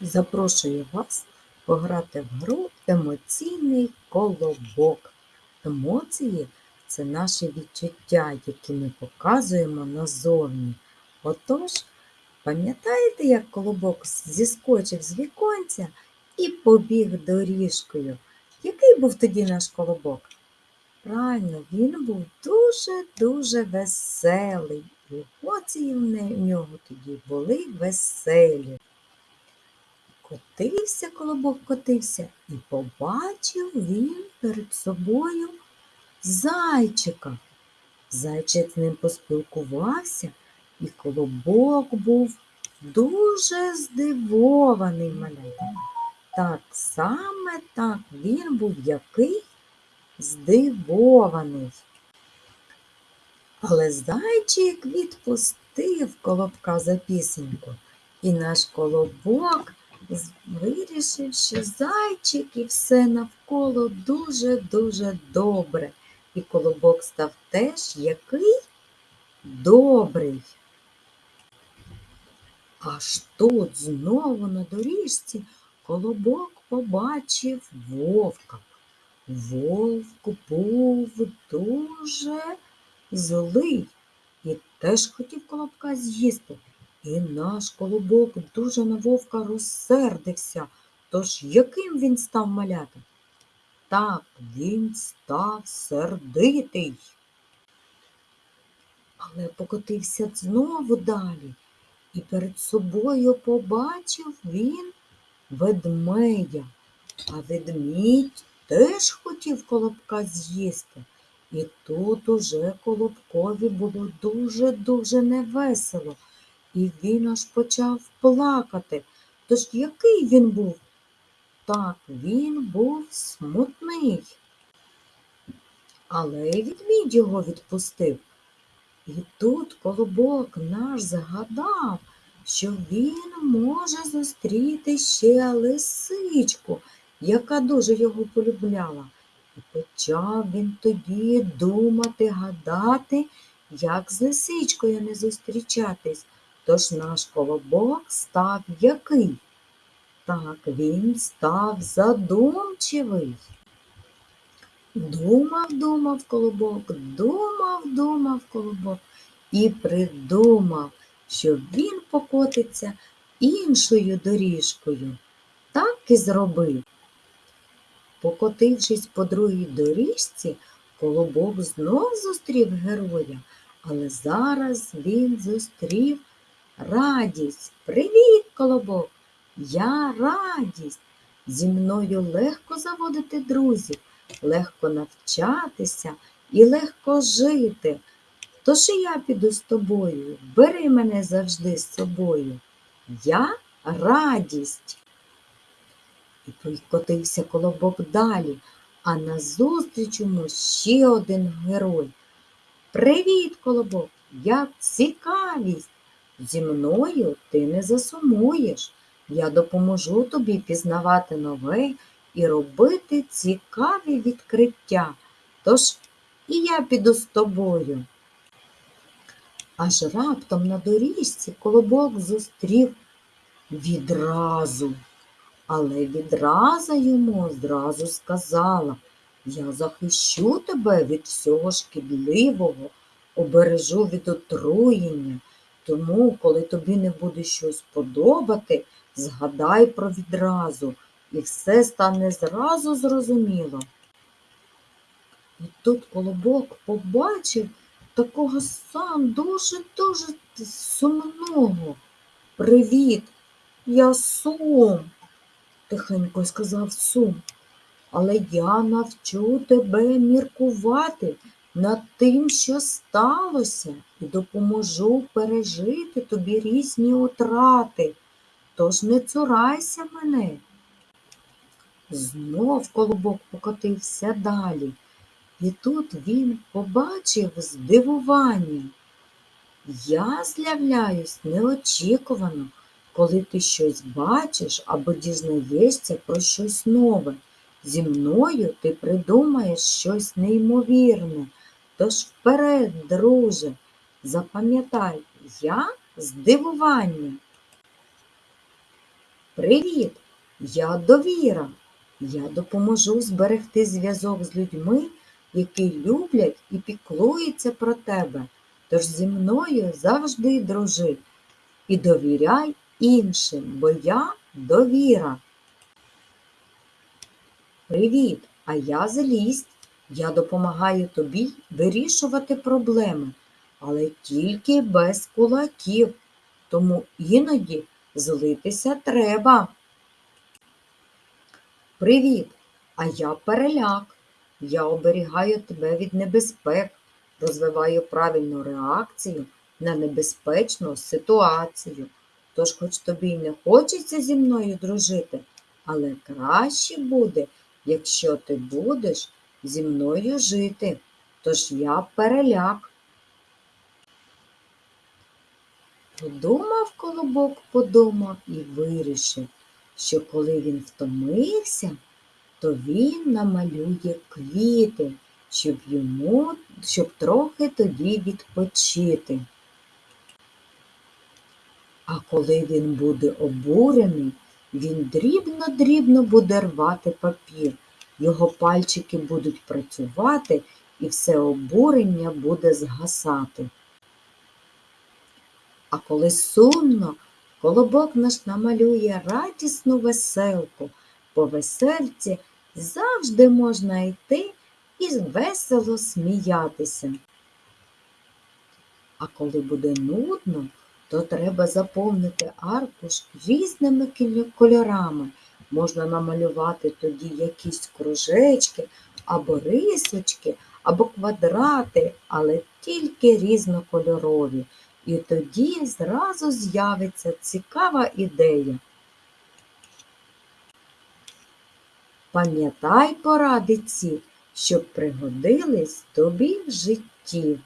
запрошую вас пограти в гру Емоційний колобок. Емоції це наші відчуття, які ми показуємо назовні. Отож, пам'ятаєте, як колобок зіскочив з віконця і побіг доріжкою? Який був тоді наш колобок? Правильно, він був дуже-дуже веселий. Емоції в нього тоді були веселі. Котився колобок, котився, і побачив він перед собою зайчика. Зайчик з ним поспілкувався, і колобок був дуже здивований малятами. Так саме так він був який здивований. Але зайчик відпустив колобка за пісеньку, і наш колобок вирішив, що зайчик і все навколо дуже-дуже добре. І колобок став теж який добрий. Аж тут знову на доріжці колобок побачив вовка. Вовк був дуже злий і теж хотів колобка з'їсти. І наш колобок дуже на вовка розсердився. Тож яким він став маляти? Так, він став сердитий. Але покотився знову далі, і перед собою побачив він ведмедя. А ведмідь теж хотів колобка з'їсти. І тут уже колобкові було дуже-дуже невесело, і він аж почав плакати. Тож який він був? Так, він був смутний. Але й ведмідь його відпустив. І тут колобок наш згадав, що він може зустріти ще лисичку, яка дуже його полюбляла. І почав він тоді думати, гадати, як з лисичкою не зустрічатись. Тож наш колобок став який? Так, він став задумчивий. Думав, думав колобок, думав, думав колобок і придумав, що він покотиться іншою доріжкою. Так і зробив. Покотившись по другій доріжці, колобок знов зустрів героя, але зараз він зустрів радість. Привіт, колобок! Я радість. Зі мною легко заводити друзів, легко навчатися і легко жити. Тож і я піду з тобою, бери мене завжди з собою. Я радість. І покотився колобок далі, а назустріч йому ще один герой. Привіт, колобок! Я цікавість. Зі мною ти не засумуєш. Я допоможу тобі пізнавати нове і робити цікаві відкриття. Тож і я піду з тобою. Аж раптом на доріжці колобок зустрів відразу. Але відраза йому зразу сказала, я захищу тебе від всього шкідливого, обережу від отруєння. Тому, коли тобі не буде щось подобати, згадай про відразу, і все стане зразу зрозуміло. І тут колобок побачив такого сам дуже-дуже сумного. Привіт, я сум, тихенько сказав сум. Але я навчу тебе міркувати над тим, що сталося, і допоможу пережити тобі різні утрати. Тож не цурайся мене. Знов колобок покотився далі, і тут він побачив здивування. Я з'являюсь неочікувано, коли ти щось бачиш або дізнаєшся про щось нове. Зі мною ти придумаєш щось неймовірне. Тож вперед, друже, запам'ятай, я здивування. Привіт! Я довіра. Я допоможу зберегти зв'язок з людьми, які люблять і піклуються про тебе. Тож зі мною завжди дружи і довіряй іншим, бо я довіра. Привіт! А я злість. Я допомагаю тобі вирішувати проблеми, але тільки без кулаків. Тому іноді злитися треба. Привіт! А я переляк. Я оберігаю тебе від небезпек, розвиваю правильну реакцію на небезпечну ситуацію. Тож, хоч тобі й не хочеться зі мною дружити, але краще буде, якщо ти будеш зі мною жити. Тож я переляк. Подумав колобок, подумав і вирішив, що коли він втомився, то він намалює квіти, щоб йому, щоб трохи тоді відпочити. А коли він буде обурений, він дрібно-дрібно буде рвати папір. Його пальчики будуть працювати і все обурення буде згасати. А коли сумно, колобок наш намалює радісну веселку. По весельці завжди можна йти і весело сміятися. А коли буде нудно, то треба заповнити аркуш різними кольорами. Можна намалювати тоді якісь кружечки або рисочки, або квадрати, але тільки різнокольорові. І тоді зразу з'явиться цікава ідея. Пам'ятай поради ці, щоб пригодились тобі в житті.